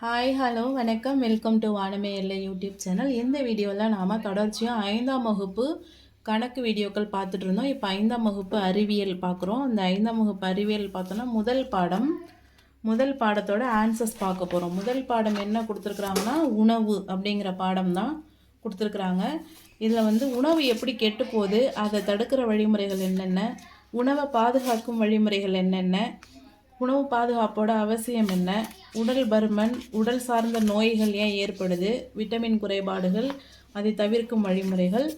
Hi hello வணக்கம். Welcome to வானமே இல்லை யூடியூப் சேனல் இந்த வீடியோவில் நாம் தொடர்ச்சியாக ஐந்தாம் வகுப்பு கணக்கு வீடியோக்கள் பார்த்துட்டு இருந்தோம். இப்போ ஐந்தாம் வகுப்பு அறிவியல் பார்க்குறோம். அந்த ஐந்தாம் வகுப்பு அறிவியல் பார்த்தோன்னா முதல் பாடம் முதல் பாடத்தோட ஆன்சர்ஸ் பார்க்க போகிறோம் முதல் பாடம் என்ன கொடுத்துருக்குறாங்கன்னா உணவு அப்படிங்கிற பாடம் தான் கொடுத்துருக்குறாங்க. இதில் வந்து உணவு எப்படி கெட்டு போகுது அதை தடுக்கிற வழிமுறைகள் என்னென்ன உணவை பாதுகாக்கும் வழிமுறைகள் என்னென்ன உணவு பாதுகாப்போட அவசியம் என்ன? உடல் பருமன் உடல் சார்ந்த நோய்கள் ஏன் ஏற்படுது? விட்டமின் குறைபாடுகள் அதை தவிர்க்கும் வழிமுறைகள்.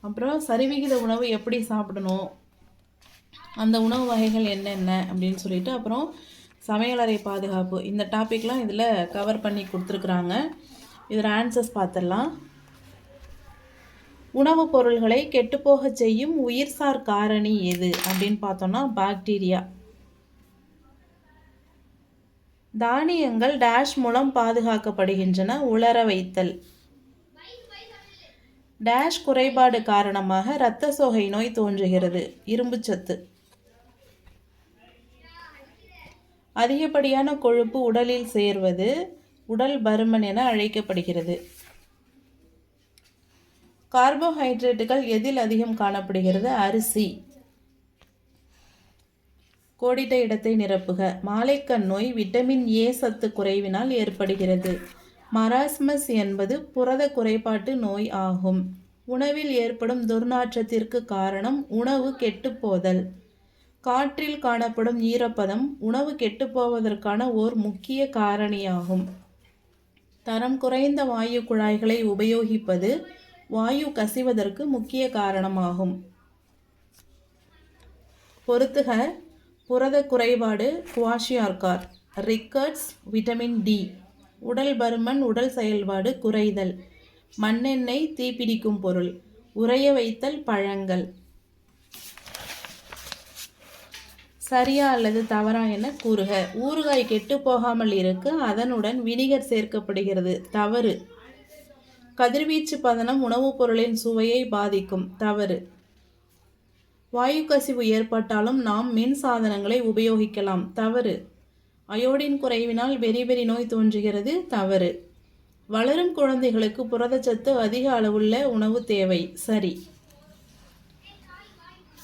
அப்புறம் சரிவிகித உணவு எப்படி சாப்பிடணும்? அந்த உணவு வகைகள் என்னென்ன? அப்படின்னு சொல்லிட்டு அப்புறம் சமையலறை பாதுகாப்பு. இந்த டாப்பிக்லாம் இதில் கவர் பண்ணி கொடுத்துருக்குறாங்க. இதில் ஆன்சர்ஸ் பார்த்துடலாம் உணவுப் பொருள்களை கெட்டுப்போகச் செய்யும் உயிர்சார் காரணி எது? அப்படின்னு பார்த்தோன்னா பாக்டீரியா தானியங்கள் டேஷ் மூலம் பாதுகாக்கப்படுகின்றன. உலர வைத்தல். டேஷ் குறைபாடு காரணமாக இரத்த சோகை நோய் தோன்றுகிறது. இரும்புச்சத்து அதிகப்படியான கொழுப்பு உடலில் சேர்வது உடல் பருமன் என அழைக்கப்படுகிறது. கார்போஹைட்ரேட்டுகள் எதில் அதிகம் காணப்படுகிறது? அரிசி. கோடிட்ட இடத்தை நிரப்புக. மாலைக்கண் நோய் விட்டமின் ஏ சத்து குறைவினால் ஏற்படுகிறது. மராஸ்மஸ் என்பது புரத குறைபாட்டு நோய் ஆகும். உணவில் ஏற்படும் துர்நாற்றத்திற்கு காரணம் உணவு கெட்டுப்போதல் காற்றில் காணப்படும் ஈரப்பதம் உணவு கெட்டுப்போவதற்கான ஓர் முக்கிய காரணியாகும். தரம் குறைந்த வாயு குழாய்களை உபயோகிப்பது வாயு கசிவதற்கு முக்கிய காரணமாகும். பொறுத்துக. புரத குறைபாடு குவாஷியார்கார். ரிக்கர்ட்ஸ் விட்டமின் டி. உடல் பருமன் உடல் செயல்பாடு குறைதல். மண்ணெண்ணெய் தீப்பிடிக்கும் பொருள். உறைய வைத்தல் பழங்கள். சரியா அல்லது தவறா என கூறுக. ஊறுகாய் கெட்டு போகாமல் இருக்க. அதனுடன் வினிகர் சேர்க்கப்படுகிறது. தவறு. கதிர்வீச்சு பதனம் உணவுப் பொருளின் சுவையை பாதிக்கும். தவறு. வாயு கசிவு ஏற்பட்டாலும் நாம் மின் சாதனங்களை உபயோகிக்கலாம். தவறு. அயோடின் குறைவினால் வெறி நோய் தோன்றுகிறது. தவறு. வளரும் குழந்தைகளுக்கு புரதச்சத்து அதிக அளவுள்ள உணவு தேவை. சரி.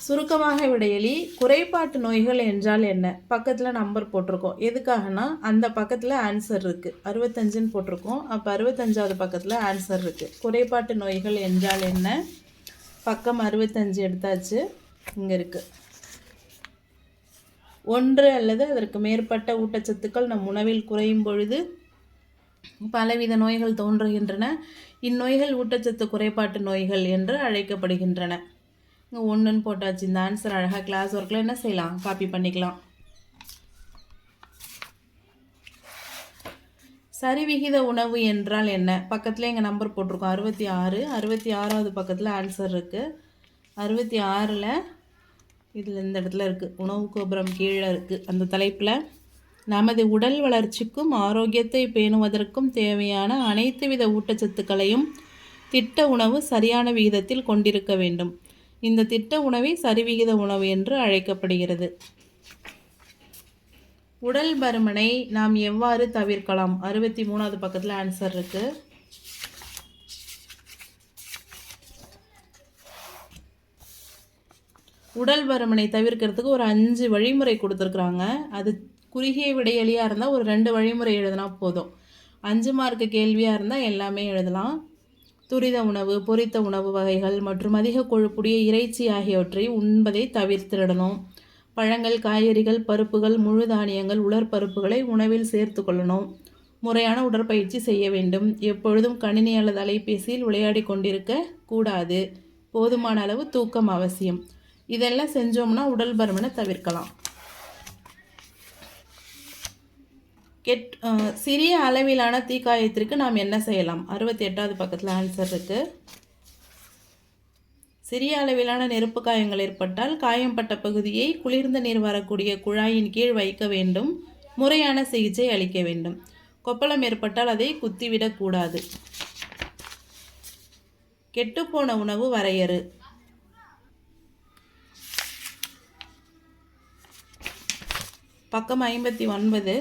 சுருக்கமாக விடையலி குறைபாட்டு நோய்கள் என்றால் என்ன? பக்கத்தில் நம்பர் போட்டிருக்கோம். எதுக்காகனா அந்த பக்கத்தில் ஆன்சர் இருக்குது அறுபத்தஞ்சுன்னு போட்டிருக்கோம். அப்போ அறுபத்தஞ்சாவது பக்கத்தில் ஆன்சர் இருக்குது குறைபாட்டு நோய்கள் என்றால் என்ன? பக்கம் அறுபத்தஞ்சு எடுத்தாச்சு. இங்கே இருக்குது ஒன்று அல்லது அதற்கு மேற்பட்ட ஊட்டச்சத்துக்கள் நம் உணவில் குறையும் பொழுது பலவித நோய்கள் தோன்றுகின்றன. இந்நோய்கள் ஊட்டச்சத்து குறைபாட்டு நோய்கள் என்று அழைக்கப்படுகின்றன. இங்கே ஒன்றுன்னு போட்டாச்சு. இந்த ஆன்சர் அழகாக கிளாஸ் ஒர்க்கில் என்ன செய்யலாம்? காப்பி பண்ணிக்கலாம். சரிவிகித உணவு என்றால் என்ன? பக்கத்தில் எங்கள் நம்பர் போட்டிருக்கோம். அறுபத்தி ஆறு. அறுபத்தி ஆறாவது பக்கத்தில் ஆன்சர் இருக்குது அறுபத்தி ஆறில் இதில் இந்த இடத்துல இருக்குது உணவு கோபுரம் கீழே இருக்குது அந்த தலைப்பில் நமது உடல் வளர்ச்சிக்கும் ஆரோக்கியத்தை பேணுவதற்கும் தேவையான அனைத்து வித ஊட்டச்சத்துக்களையும் திட்ட உணவு சரியான விகிதத்தில் கொண்டிருக்க வேண்டும். இந்த திட்ட உணவை சரிவிகித உணவு என்று அழைக்கப்படுகிறது. உடல் பருமனை நாம் எவ்வாறு தவிர்க்கலாம்? அறுபத்தி மூணாவது பக்கத்தில் ஆன்சர் இருக்குது உடல் பருமனை தவிர்க்கிறதுக்கு ஒரு அஞ்சு வழிமுறை கொடுத்துருக்குறாங்க. அது குறுகிய விடையலியாக இருந்தால் ஒரு ரெண்டு வழிமுறை எழுதினா போதும். அஞ்சு மார்க்கு கேள்வியாக இருந்தால் எல்லாமே எழுதலாம். துரித உணவு பொரித்த உணவு வகைகள் மற்றும் அதிக கொழுப்புடைய இறைச்சி ஆகியவற்றை உண்பதை தவிர்த்திடணும். பழங்கள் காய்கறிகள் பருப்புகள் முழு தானியங்கள் உலர்பருப்புகளை உணவில் சேர்த்து கொள்ளணும். முறையான உடற்பயிற்சி செய்ய வேண்டும். எப்பொழுதும் கணினி அல்லது அலைபேசியில் விளையாடி கொண்டிருக்க கூடாது. போதுமான அளவு தூக்கம் அவசியம். இதெல்லாம் செஞ்சோம்னா உடல் பருமனை தவிர்க்கலாம். கெட் சிறிய அளவிலான தீக்காயத்திற்கு நாம் என்ன செய்யலாம்? அறுபத்தி எட்டாவது பக்கத்தில் ஆன்சர் இருக்குது சிறிய அளவிலான நெருப்பு காயங்கள் ஏற்பட்டால் காயம்பட்ட பகுதியை குளிர்ந்த நீர் வரக்கூடிய குழாயின் கீழ் வைக்க வேண்டும். முறையான சிகிச்சை அளிக்க வேண்டும். கொப்பளம் ஏற்பட்டால் அதை குத்திவிடக்கூடாது கெட்டுப்போன உணவு வரையறு. பக்கம் ஐம்பத்தி ஒன்பது.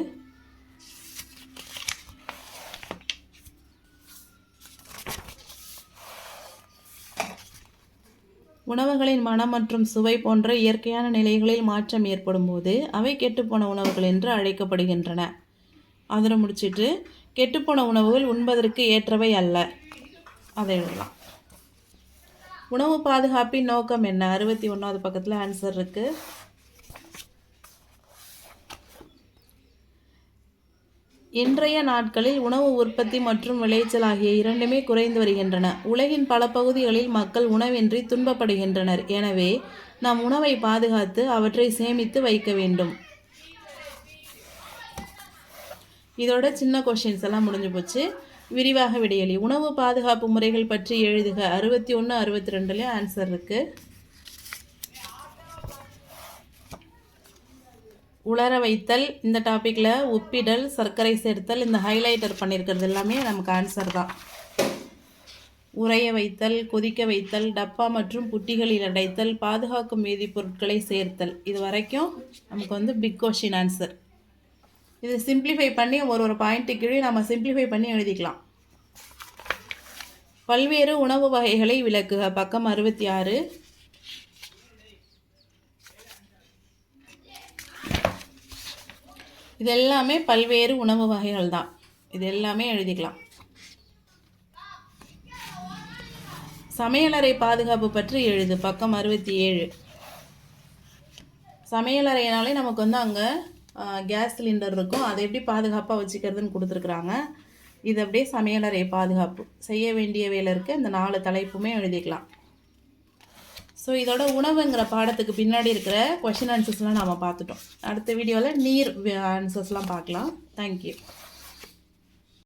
உணவுகளின் மனம் மற்றும் சுவை போன்ற இயற்கையான நிலைகளில் மாற்றம் ஏற்படும் போது அவை கெட்டுப்போன உணவுகள் என்று அழைக்கப்படுகின்றன. அதில் முடிச்சுட்டு கெட்டுப்போன உணவுகள் உண்பதற்கு ஏற்றவை அல்ல. அதை எழுதலாம். உணவு பாதுகாப்பின் நோக்கம் என்ன? அறுபத்தி ஒன்றாவது பக்கத்தில் ஆன்சர் இருக்குது இன்றைய நாட்களில் உணவு உற்பத்தி மற்றும் விளைச்சல் ஆகிய இரண்டுமே குறைந்து வருகின்றன. உலகின் பல பகுதிகளில் மக்கள் உணவின்றி துன்பப்படுகின்றனர். எனவே நாம் உணவை பாதுகாத்து அவற்றை சேமித்து வைக்க வேண்டும். இதோட சின்ன கொஷின்ஸ் எல்லாம் முடிஞ்சு போச்சு. விரிவாக விடையளி உணவு பாதுகாப்பு முறைகள் பற்றி எழுதுக. அறுபத்தி ஒன்று அறுபத்தி ரெண்டுலேயும் ஆன்சர் இருக்குது உலர வைத்தல் இந்த டாப்பிக்கில் உப்பிடல் சர்க்கரை சேர்த்தல் இந்த ஹைலைட்டர் பண்ணியிருக்கிறது எல்லாமே நமக்கு ஆன்சர் தான். உறைய வைத்தல் கொதிக்க வைத்தல் டப்பா மற்றும் புட்டிகளில் அடைத்தல் பாதுகாக்கும் வேதிப்பொருட்களை சேர்த்தல். இது வரைக்கும் நமக்கு வந்து பிக் கொஷின் ஆன்சர் இது சிம்பிளிஃபை பண்ணி ஒரு ஒரு பாயிண்ட்டு கீழே நம்ம சிம்பிளிஃபை பண்ணி எழுதிக்கலாம். பல்வேறு உணவு வகைகளை விளக்குக. பக்கம் அறுபத்தி ஆறு. இது எல்லாமே பல்வேறு உணவு வகைகள் தான். இது எல்லாமே எழுதிக்கலாம். சமையலறை பாதுகாப்பு பற்றி எழுது. பக்கம் அறுபத்தி ஏழு. சமையலறையினாலே நமக்கு வந்து அங்கே கேஸ் சிலிண்டர் இருக்கும். அதை எப்படி பாதுகாப்பாக வச்சுக்கிறதுன்னு கொடுத்துருக்குறாங்க. இது அப்படியே சமையலறை பாதுகாப்பு. செய்ய வேண்டிய வேலை இருக்குது இந்த நாலு தலைப்புமே எழுதிக்கலாம். ஸோ இதோட உணவுங்கிற பாடத்துக்கு பின்னாடி இருக்கிற கொஷின் ஆன்சர்ஸ்லாம் நாம் பார்த்துட்டோம். அடுத்த வீடியோவில் நீர் ஆன்சர்ஸ்லாம் பார்க்கலாம். தேங்க்யூ